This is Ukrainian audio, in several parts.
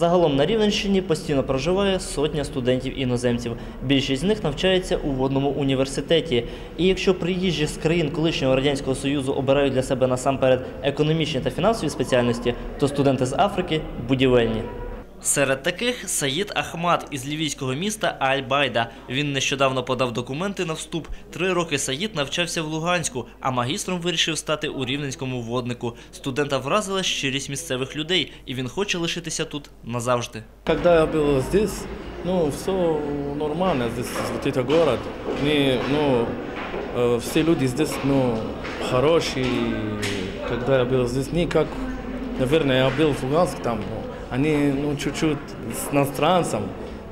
Загалом на Рівненщині постійно проживає сотня студентів-іноземців. Більшість з них навчається у водному університеті. І якщо приїжджі з країн колишнього радянського союзу обирають для себе насамперед економічні та фінансові спеціальності, то студенти з Африки будівельні. Серед таких Саїд Ахмад із лівійського міста Аль-Байда. Він нещодавно подав документи на вступ. Три роки Саїд навчався в Луганську, а магістром вирішив стати у рівненському воднику. Студента вразила щирість місцевих людей, і він хоче лишитися тут назавжди. Когда я был здесь, ну, все нормально, здесь вот это город. Не, ну, э, все люди здесь, ну, хорошие. Когда я был здесь, не как, наверное, я был в Луганск там, ну, они, ну, чуть-чуть с иностранцем,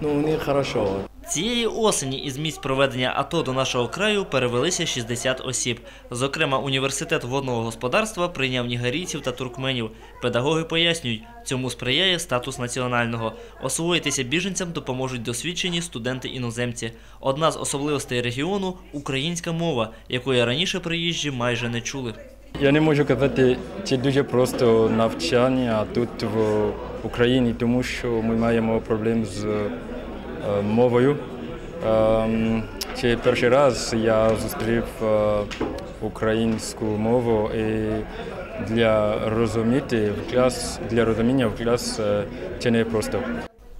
ну, нехорошо. Цієї осені із місць проведення АТО до нашого краю перевелися 60 осіб. Зокрема, університет водного господарства прийняв нігерійців та туркменів. Педагоги пояснюють, цьому сприяє статус національного. Освоїтися біженцям допоможуть досвідчені студенти-іноземці. Одна з особливостей регіону українська мова, якої раніше приїжджі майже не чули. Я не можу казати, це дуже просто навчання тут в Україні, тому що ми маємо проблем з е, мовою. Ем, Це перший раз я зустрів е, українську мову і для розуміти в клас, для розуміння в клас це не просто.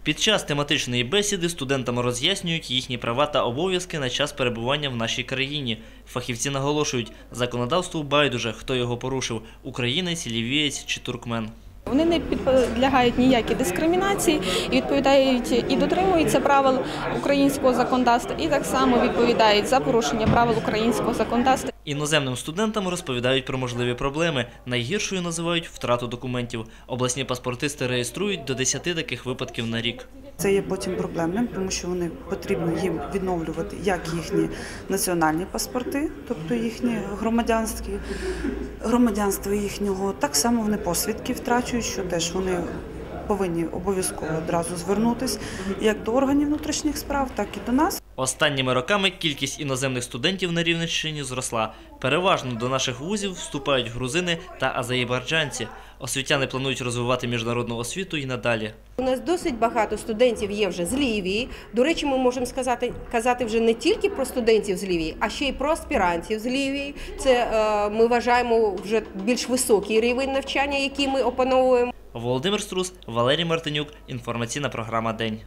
Під час тематичної бесіди студентам роз'яснюють їхні права та обов'язки на час перебування в нашій країні. Фахівці наголошують, законодавству байдуже, хто його порушив – українець, лівієць чи туркмен. Вони не підлягають ніякій дискримінації і відповідають і дотримуються правил українського законодавства, і так само відповідають за порушення правил українського законодавства. Іноземним студентам розповідають про можливі проблеми. Найгіршою називають втрату документів. Обласні паспортисти реєструють до 10 таких випадків на рік. Це є потім проблемним, тому що вони потрібно їм відновлювати як їхні національні паспорти, тобто їхні громадянські громадянство їхнього. Так само вони посвідки втрачують, що теж вони повинні обов'язково одразу звернутися як до органів внутрішніх справ, так і до нас. Останніми роками кількість іноземних студентів на Рівненщині зросла. Переважно до наших вузів вступають грузини та азербайджанці. Освітяни планують розвивати міжнародну освіту і надалі. У нас досить багато студентів є вже з Лівії. До речі, ми можемо сказати казати вже не тільки про студентів з Лівії, а ще й про аспірантів з Лівії. Це е, ми вважаємо вже більш високий рівень навчання, який ми опановуємо. Володимир Струс, Валерій Мартинюк. Інформаційна програма День.